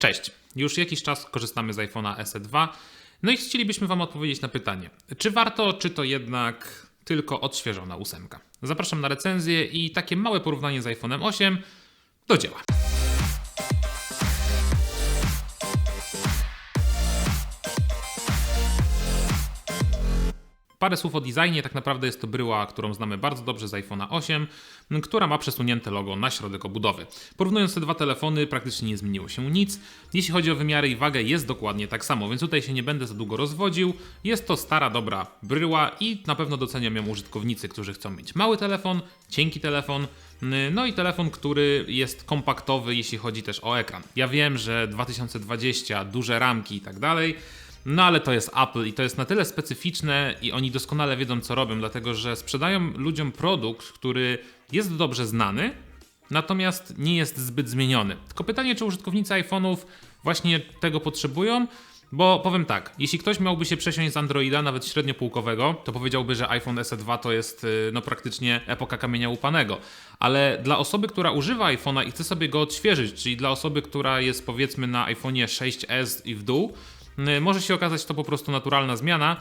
Cześć. Już jakiś czas korzystamy z iPhone'a SE 2. No i chcielibyśmy Wam odpowiedzieć na pytanie, czy warto, czy to jednak tylko odświeżona ósemka. Zapraszam na recenzję i takie małe porównanie z iPhone'em 8 do dzieła. Parę słów o designie. Tak naprawdę jest to bryła, którą znamy bardzo dobrze z iPhone'a 8, m, która ma przesunięte logo na środek obudowy. Porównując te dwa telefony, praktycznie nie zmieniło się nic. Jeśli chodzi o wymiary i wagę, jest dokładnie tak samo, więc tutaj się nie będę za długo rozwodził. Jest to stara, dobra bryła i na pewno doceniam ją użytkownicy, którzy chcą mieć mały telefon, cienki telefon, no i telefon, który jest kompaktowy, jeśli chodzi też o ekran. Ja wiem, że 2020, duże ramki i tak dalej. No ale to jest Apple i to jest na tyle specyficzne i oni doskonale wiedzą co robią, dlatego że sprzedają ludziom produkt, który jest dobrze znany, natomiast nie jest zbyt zmieniony. Tylko pytanie, czy użytkownicy iPhone'ów właśnie tego potrzebują? Bo powiem tak, jeśli ktoś miałby się przesiąść z Androida, nawet średniopółkowego, to powiedziałby, że iPhone SE2 to jest y, no praktycznie epoka kamienia łupanego. Ale dla osoby, która używa iPhone'a i chce sobie go odświeżyć, czyli dla osoby, która jest powiedzmy na iPhone'ie 6s i w dół, może się okazać to po prostu naturalna zmiana.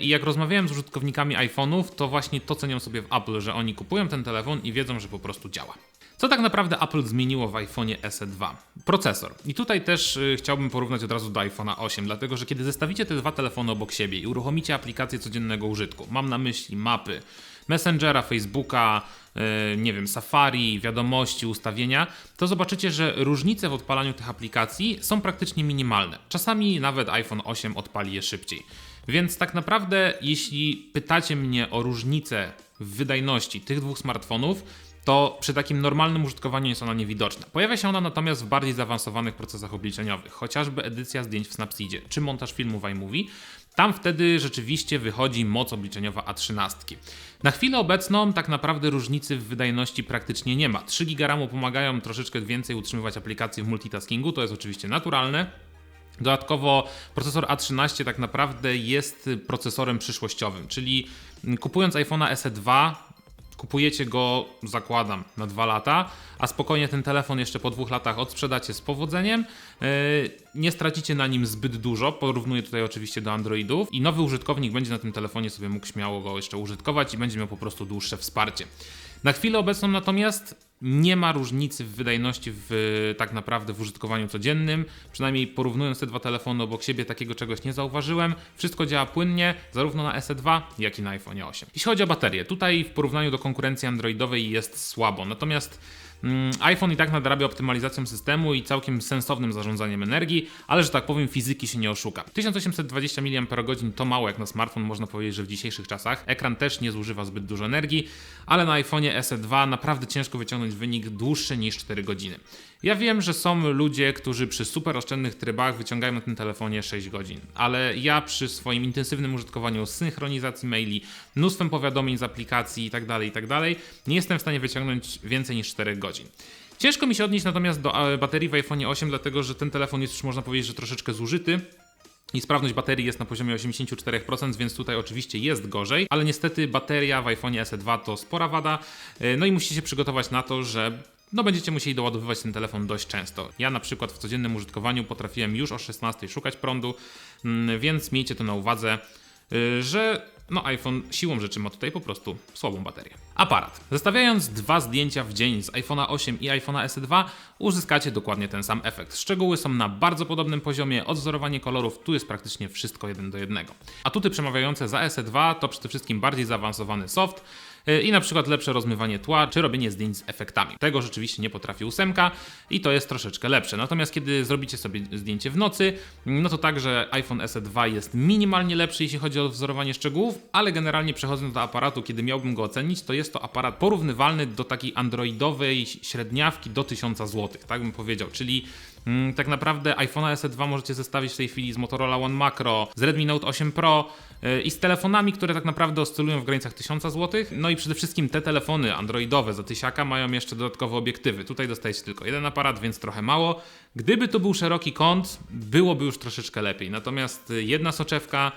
I jak rozmawiałem z użytkownikami iPhone'ów, to właśnie to cenią sobie w Apple, że oni kupują ten telefon i wiedzą, że po prostu działa. Co tak naprawdę Apple zmieniło w iPhone'ie SE2? Procesor. I tutaj też y, chciałbym porównać od razu do iPhone'a 8, dlatego że kiedy zestawicie te dwa telefony obok siebie i uruchomicie aplikację codziennego użytku, mam na myśli mapy, Messengera, Facebooka, y, nie wiem, Safari, wiadomości, ustawienia, to zobaczycie, że różnice w odpalaniu tych aplikacji są praktycznie minimalne. Czasami nawet iPhone 8 odpali je szybciej. Więc tak naprawdę, jeśli pytacie mnie o różnicę w wydajności tych dwóch smartfonów, to przy takim normalnym użytkowaniu jest ona niewidoczna. Pojawia się ona natomiast w bardziej zaawansowanych procesach obliczeniowych, chociażby edycja zdjęć w Snapseedzie czy montaż filmu w iMovie. Tam wtedy rzeczywiście wychodzi moc obliczeniowa A13. Na chwilę obecną tak naprawdę różnicy w wydajności praktycznie nie ma. 3 GB pomagają troszeczkę więcej utrzymywać aplikacje w multitaskingu, to jest oczywiście naturalne. Dodatkowo procesor A13 tak naprawdę jest procesorem przyszłościowym, czyli kupując iPhone'a SE2 kupujecie go, zakładam, na dwa lata, a spokojnie ten telefon jeszcze po dwóch latach odsprzedacie z powodzeniem. Yy, Nie stracicie na nim zbyt dużo, porównuję tutaj oczywiście do Androidów i nowy użytkownik będzie na tym telefonie sobie mógł śmiało go jeszcze użytkować i będzie miał po prostu dłuższe wsparcie. Na chwilę obecną natomiast nie ma różnicy w wydajności w, tak naprawdę w użytkowaniu codziennym. Przynajmniej porównując te dwa telefony obok siebie, takiego czegoś nie zauważyłem. Wszystko działa płynnie, zarówno na SE2, jak i na iPhone 8. Jeśli chodzi o baterię, tutaj w porównaniu do konkurencji androidowej jest słabo. Natomiast mm, iPhone i tak nadrabia optymalizacją systemu i całkiem sensownym zarządzaniem energii, ale że tak powiem, fizyki się nie oszuka. 1820 mAh to mało jak na smartfon, można powiedzieć, że w dzisiejszych czasach. Ekran też nie zużywa zbyt dużo energii, ale na iPhone'ie SE2 naprawdę ciężko wyciągnąć wynik dłuższy niż 4 godziny. Ja wiem, że są ludzie, którzy przy super oszczędnych trybach wyciągają na tym telefonie 6 godzin, ale ja przy swoim intensywnym użytkowaniu synchronizacji maili, mnóstwem powiadomień z aplikacji itd., itd., nie jestem w stanie wyciągnąć więcej niż 4 godzin. Ciężko mi się odnieść natomiast do e, baterii w iPhone 8, dlatego że ten telefon jest już można powiedzieć, że troszeczkę zużyty. I sprawność baterii jest na poziomie 84%, więc tutaj oczywiście jest gorzej, ale niestety bateria w iPhone SE2 to spora wada. Yy, No i musicie się przygotować na to, że no będziecie musieli doładowywać ten telefon dość często. Ja na przykład w codziennym użytkowaniu potrafiłem już o 16 szukać prądu, mm, więc miejcie to na uwadze, że no iPhone siłą rzeczy ma tutaj po prostu słabą baterię. Aparat. Zestawiając dwa zdjęcia w dzień z iPhone'a 8 i iPhone'a SE2 uzyskacie dokładnie ten sam efekt. Szczegóły są na bardzo podobnym poziomie, odwzorowanie kolorów tu jest praktycznie wszystko jeden do jednego. Atuty przemawiające za SE2 to przede wszystkim bardziej zaawansowany soft, i na przykład lepsze rozmywanie tła, czy robienie zdjęć z efektami. Tego rzeczywiście nie potrafi ósemka i to jest troszeczkę lepsze. Natomiast kiedy zrobicie sobie zdjęcie w nocy, no to także iPhone SE2 jest minimalnie lepszy, jeśli chodzi o wzorowanie szczegółów, ale generalnie przechodząc do aparatu, kiedy miałbym go ocenić, to jest to aparat porównywalny do takiej androidowej średniawki do 1000 zł, tak bym powiedział, czyli tak naprawdę iPhone SE2 możecie zestawić w tej chwili z Motorola One Macro, z Redmi Note 8 Pro yy, i z telefonami, które tak naprawdę oscylują w granicach 1000 zł. No i przede wszystkim te telefony androidowe za tysiaka mają jeszcze dodatkowe obiektywy. Tutaj dostajecie tylko jeden aparat, więc trochę mało. Gdyby to był szeroki kąt, byłoby już troszeczkę lepiej. Natomiast y, jedna soczewka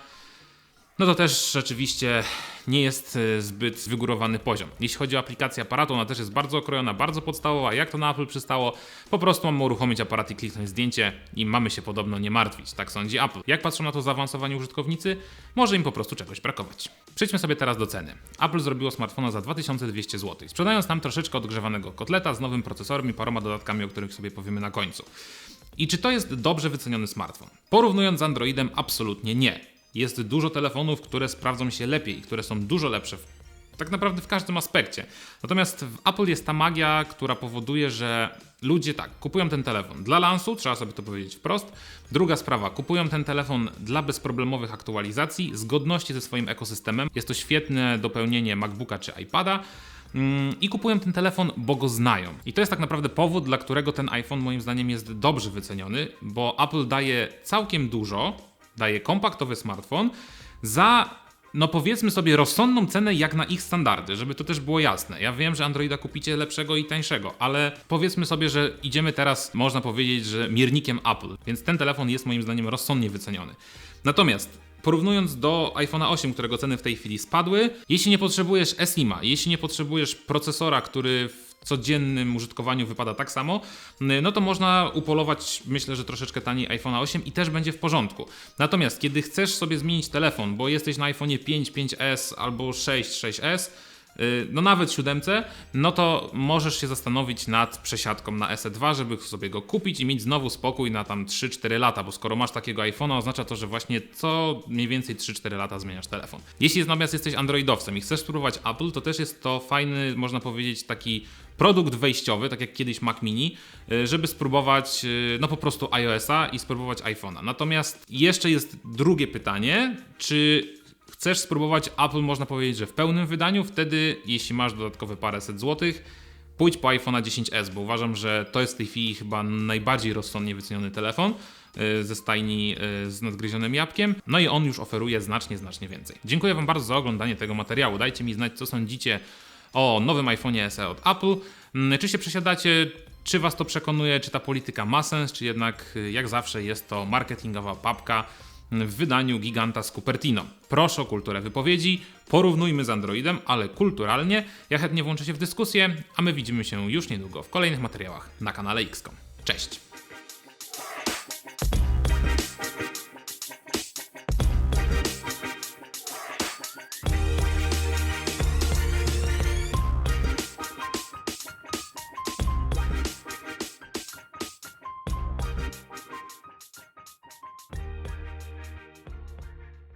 no to też rzeczywiście nie jest e, zbyt wygórowany poziom. Jeśli chodzi o aplikację aparatu, ona też jest bardzo okrojona, bardzo podstawowa. Jak to na Apple przystało? Po prostu mamy uruchomić aparat i kliknąć zdjęcie i mamy się podobno nie martwić. Tak sądzi Apple. Jak patrzą na to zaawansowani użytkownicy? Może im po prostu czegoś brakować. Przejdźmy sobie teraz do ceny. Apple zrobiło smartfona za 2200 zł, sprzedając nam troszeczkę odgrzewanego kotleta z nowym procesorem i paroma dodatkami, o których sobie powiemy na końcu. I czy to jest dobrze wyceniony smartfon? Porównując z Androidem, absolutnie nie. Jest dużo telefonów, które sprawdzą się lepiej, które są dużo lepsze tak naprawdę w każdym aspekcie. Natomiast w Apple jest ta magia, która powoduje, że ludzie tak, kupują ten telefon dla lansu, trzeba sobie to powiedzieć wprost. Druga sprawa, kupują ten telefon dla bezproblemowych aktualizacji, zgodności ze swoim ekosystemem. Jest to świetne dopełnienie MacBooka czy iPada. Mm, I kupują ten telefon, bo go znają. I to jest tak naprawdę powód, dla którego ten iPhone moim zdaniem jest dobrze wyceniony, bo Apple daje całkiem dużo, daje kompaktowy smartfon za, no powiedzmy sobie, rozsądną cenę jak na ich standardy, żeby to też było jasne. Ja wiem, że Androida kupicie lepszego i tańszego, ale powiedzmy sobie, że idziemy teraz, można powiedzieć, że miernikiem Apple, więc ten telefon jest moim zdaniem rozsądnie wyceniony. Natomiast Porównując do iPhone'a 8, którego ceny w tej chwili spadły, jeśli nie potrzebujesz eSIM-a, jeśli nie potrzebujesz procesora, który w codziennym użytkowaniu wypada tak samo, no to można upolować, myślę, że troszeczkę taniej iPhone'a 8 i też będzie w porządku. Natomiast kiedy chcesz sobie zmienić telefon, bo jesteś na iPhone'ie 5, 5S albo 6, 6S, Y, no nawet siódemce, no to możesz się zastanowić nad przesiadką na SE2, żeby sobie go kupić i mieć znowu spokój na tam 3-4 lata, bo skoro masz takiego iPhone'a, oznacza to, że właśnie co mniej więcej 3-4 lata zmieniasz telefon. Jeśli natomiast jesteś androidowcem i chcesz spróbować Apple, to też jest to fajny, można powiedzieć, taki produkt wejściowy, tak jak kiedyś Mac Mini, y, żeby spróbować y, no po prostu iOS-a i spróbować iPhone'a. Natomiast jeszcze jest drugie pytanie, czy chcesz spróbować Apple, można powiedzieć, że w pełnym wydaniu, wtedy jeśli masz dodatkowe paręset złotych, pójdź po iPhone'a 10s, bo uważam, że to jest w tej chwili chyba najbardziej rozsądnie wyceniony telefon y, ze stajni y, z nadgryzionym jabłkiem. No i on już oferuje znacznie, znacznie więcej. Dziękuję Wam bardzo za oglądanie tego materiału. Dajcie mi znać, co sądzicie o nowym iPhone'ie SE od Apple. Mm, czy się przesiadacie? Czy Was to przekonuje? Czy ta polityka ma sens? Czy jednak, y, jak zawsze, jest to marketingowa papka? W wydaniu giganta z Cupertino. Proszę o kulturę wypowiedzi, porównujmy z Androidem, ale kulturalnie. Ja chętnie włączę się w dyskusję, a my widzimy się już niedługo w kolejnych materiałach na kanale XCOM. Cześć!